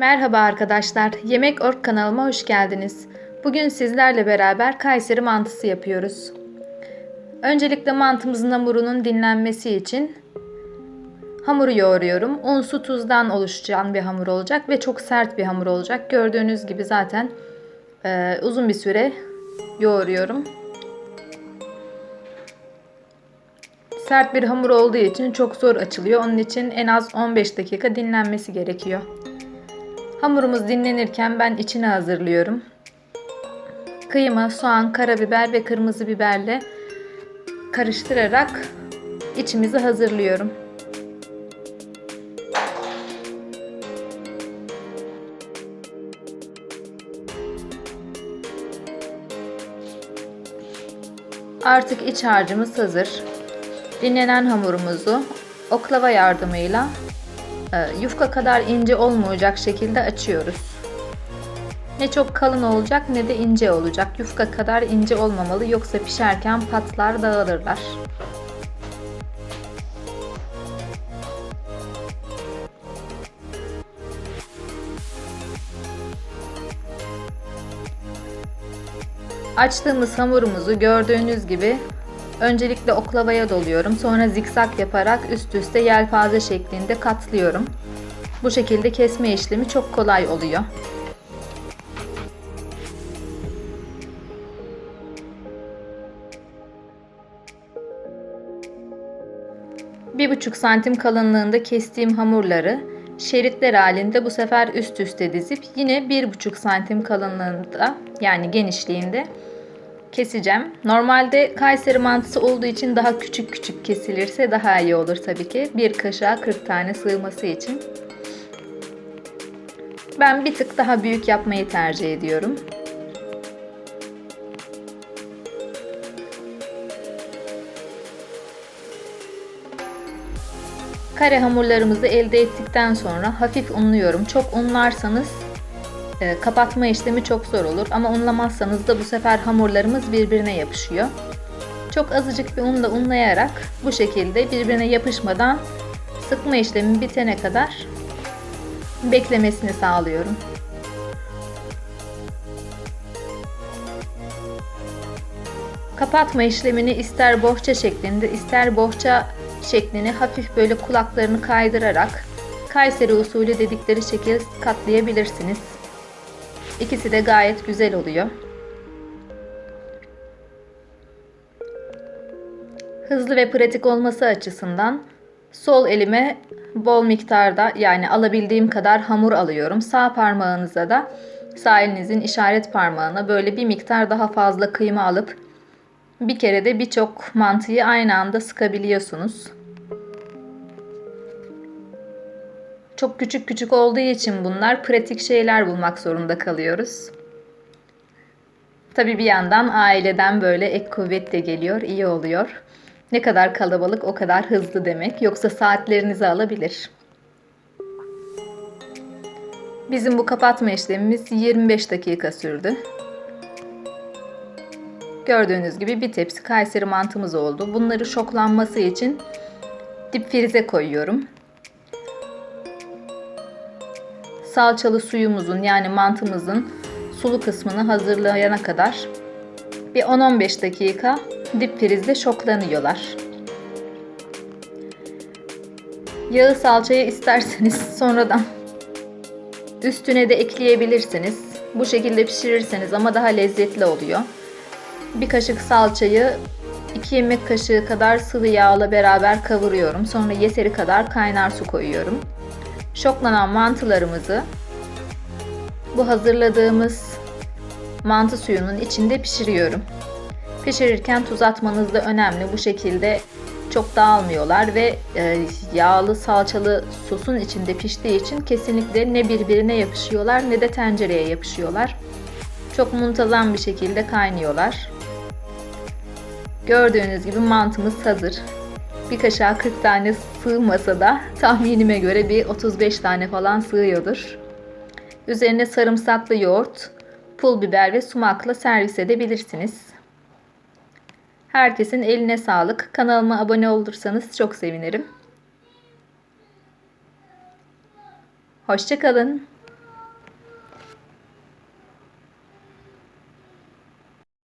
Merhaba arkadaşlar, Yemek Ork kanalıma hoş geldiniz. Bugün sizlerle beraber Kayseri mantısı yapıyoruz. Öncelikle mantımızın hamurunun dinlenmesi için hamuru yoğuruyorum. Un, su, tuzdan oluşan bir hamur olacak ve çok sert bir hamur olacak. Gördüğünüz gibi zaten e, uzun bir süre yoğuruyorum. Sert bir hamur olduğu için çok zor açılıyor. Onun için en az 15 dakika dinlenmesi gerekiyor. Hamurumuz dinlenirken ben içini hazırlıyorum. Kıyma, soğan, karabiber ve kırmızı biberle karıştırarak içimizi hazırlıyorum. Artık iç harcımız hazır. Dinlenen hamurumuzu oklava yardımıyla yufka kadar ince olmayacak şekilde açıyoruz. Ne çok kalın olacak ne de ince olacak. Yufka kadar ince olmamalı yoksa pişerken patlar dağılırlar. Açtığımız hamurumuzu gördüğünüz gibi öncelikle oklavaya doluyorum. Sonra zikzak yaparak üst üste yelpaze şeklinde katlıyorum. Bu şekilde kesme işlemi çok kolay oluyor. Bir buçuk santim kalınlığında kestiğim hamurları şeritler halinde bu sefer üst üste dizip yine bir buçuk santim kalınlığında yani genişliğinde keseceğim. Normalde Kayseri mantısı olduğu için daha küçük küçük kesilirse daha iyi olur tabii ki. Bir kaşığa 40 tane sığması için. Ben bir tık daha büyük yapmayı tercih ediyorum. Kare hamurlarımızı elde ettikten sonra hafif unluyorum. Çok unlarsanız e, kapatma işlemi çok zor olur ama unlamazsanız da bu sefer hamurlarımız birbirine yapışıyor. Çok azıcık bir unla unlayarak bu şekilde birbirine yapışmadan sıkma işlemi bitene kadar beklemesini sağlıyorum. Kapatma işlemini ister bohça şeklinde ister bohça şeklini hafif böyle kulaklarını kaydırarak Kayseri usulü dedikleri şekil katlayabilirsiniz. İkisi de gayet güzel oluyor. Hızlı ve pratik olması açısından sol elime bol miktarda yani alabildiğim kadar hamur alıyorum. Sağ parmağınıza da sağ elinizin işaret parmağına böyle bir miktar daha fazla kıyma alıp bir kere de birçok mantıyı aynı anda sıkabiliyorsunuz. Çok küçük küçük olduğu için bunlar pratik şeyler bulmak zorunda kalıyoruz. Tabii bir yandan aileden böyle ek kuvvet de geliyor, iyi oluyor. Ne kadar kalabalık o kadar hızlı demek. Yoksa saatlerinizi alabilir. Bizim bu kapatma işlemimiz 25 dakika sürdü. Gördüğünüz gibi bir tepsi Kayseri mantımız oldu. Bunları şoklanması için dip frize koyuyorum. Salçalı suyumuzun yani mantımızın sulu kısmını hazırlayana kadar bir 10-15 dakika dip frizde şoklanıyorlar. Yağı salçayı isterseniz sonradan üstüne de ekleyebilirsiniz. Bu şekilde pişirirseniz ama daha lezzetli oluyor. Bir kaşık salçayı 2 yemek kaşığı kadar sıvı yağla beraber kavuruyorum. Sonra yeteri kadar kaynar su koyuyorum. Şoklanan mantılarımızı bu hazırladığımız mantı suyunun içinde pişiriyorum. Pişirirken tuz atmanız da önemli. Bu şekilde çok dağılmıyorlar ve e, yağlı salçalı sosun içinde piştiği için kesinlikle ne birbirine yapışıyorlar ne de tencereye yapışıyorlar. Çok muntazam bir şekilde kaynıyorlar. Gördüğünüz gibi mantımız hazır. Bir kaşığa 40 tane sığmasa da tahminime göre bir 35 tane falan sığıyordur. Üzerine sarımsaklı yoğurt, pul biber ve sumakla servis edebilirsiniz. Herkesin eline sağlık. Kanalıma abone olursanız çok sevinirim. Hoşçakalın.